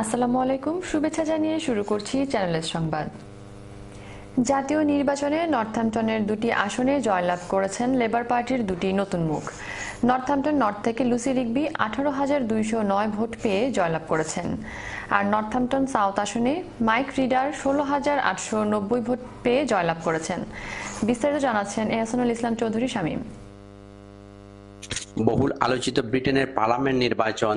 আসসালামু আলাইকুম, শুভেচ্ছা জানিয়ে শুরু করছি চ্যানেলের সংবাদ। জাতীয় নির্বাচনে নর্থহ্যাম্পটনের দুটি আসনে জয়লাভ করেছেন লেবার পার্টির দুটি নতুন মুখ। নর্থহ্যাম্পটন নর্থ থেকে লুসি রিগবি আঠারো হাজার দুইশো নয় ভোট পেয়ে জয়লাভ করেছেন। আর নর্থহ্যাম্পটন সাউথ আসনে মাইক রিডার ষোলো হাজার আটশো নব্বই ভোট পেয়ে জয়লাভ করেছেন। বিস্তারিত জানাচ্ছেন এহসানুল ইসলাম চৌধুরী শামীম। বহুল আলোচিত ব্রিটেনের পার্লামেন্ট নির্বাচন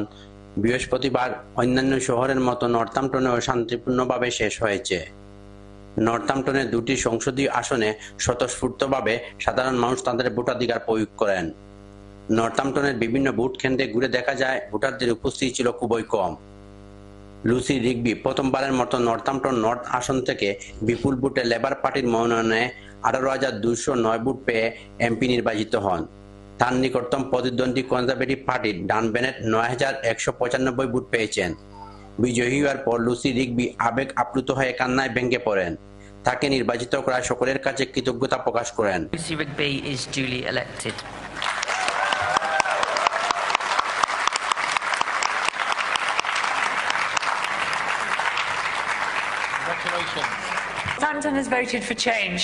বৃহস্পতিবার অন্যান্য শহরের মতো নর্থাম্পটনেও শান্তিপূর্ণভাবে শেষ হয়েছে। নর্থাম্পটনের দুটি সংসদীয় আসনে স্বতঃস্ফূর্তভাবে সাধারণ মানুষ তাদের ভোটাধিকার প্রয়োগ করেন। নর্থাম্পটনের বিভিন্ন ভোট কেন্দ্রে ঘুরে দেখা যায়, ভোটারদের উপস্থিতি ছিল খুবই কম। লুসি রিগবি প্রথমবারের মতো নর্থাম্পটন নর্থ আসন থেকে বিপুল ভোটে লেবার পার্টির মনোনয়নে আঠারো হাজার দুশো নয় ভোট পেয়ে এমপি নির্বাচিত হন। তার নিকটতম প্রতিদ্বন্দ্বী কনজারভেটিভ পার্টির ডান বেনেট নয় হাজার একশো পঁচানব্বই ভোট পেয়েছেন। বিজয়ী হওয়ার পর লুসি রিগবি আবেগ আপ্লুত হয়ে কান্নায় ভেঙে পড়েন। তাকে নির্বাচিত করা সকলের কাছে কৃতজ্ঞতা প্রকাশ করেন. Southampton has voted for change.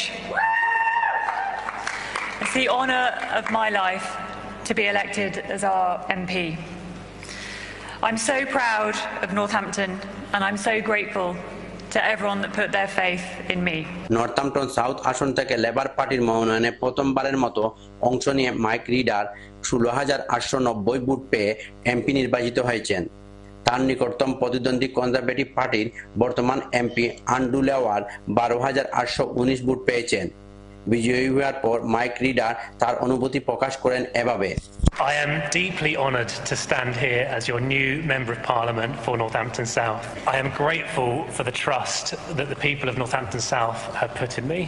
It's the honour of my life to be elected as our MP. I'm so proud of Northampton, and I'm so grateful to everyone that put their faith in me. Northampton south আসন থেকে labour পার্টির মনোনয়নে প্রথমবারের মতো অংশ নিয়ে mic Reader ষোলো হাজার আটশো নব্বই ভোট পেয়ে এমপি নির্বাচিত হয়েছেন তার নিকটতম প্রতিদ্বন্দ্বী কনজারভেটিভ পার্টির বর্তমান এমপি আন্ডু লেওয়ার বারো হাজার আটশো উনিশ ভোট পেয়েছেন বিজয়ী হওয়ার পর মাইক রিডার তার অনুভূতি প্রকাশ করেন এভাবে I am deeply honoured to stand here as your new Member of Parliament for Northampton South. I am grateful for the trust that the people of Northampton South have put in me.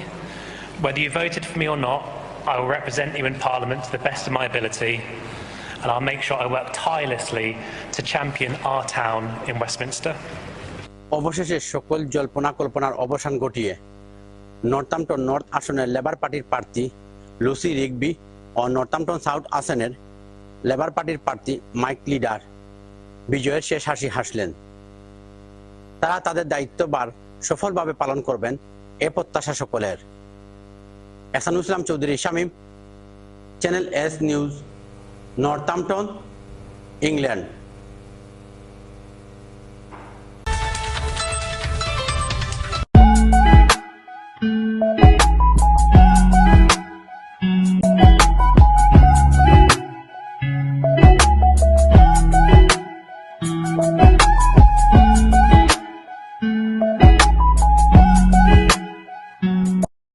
Whether you voted for me or not, I will represent you in Parliament to the best of my ability and I'll make sure I work tirelessly to champion our town in Westminster. অবশেষে সকল জল্পনা কল্পনার অবসান ঘটিয়ে Northampton north আসনের labour পার্টির প্রার্থী Lucy Rigby ও নর্থাম্পটন সাউথ আসনের লেবার পার্টির প্রার্থী মাইক লিডার বিজয়ের শেষ হাসি হাসলেন। তারা তাদের দায়িত্ববার সফলভাবে পালন করবেন এ প্রত্যাশা সকলের। Ehsanul Islam Chowdhury, Shamim channel S news Northampton England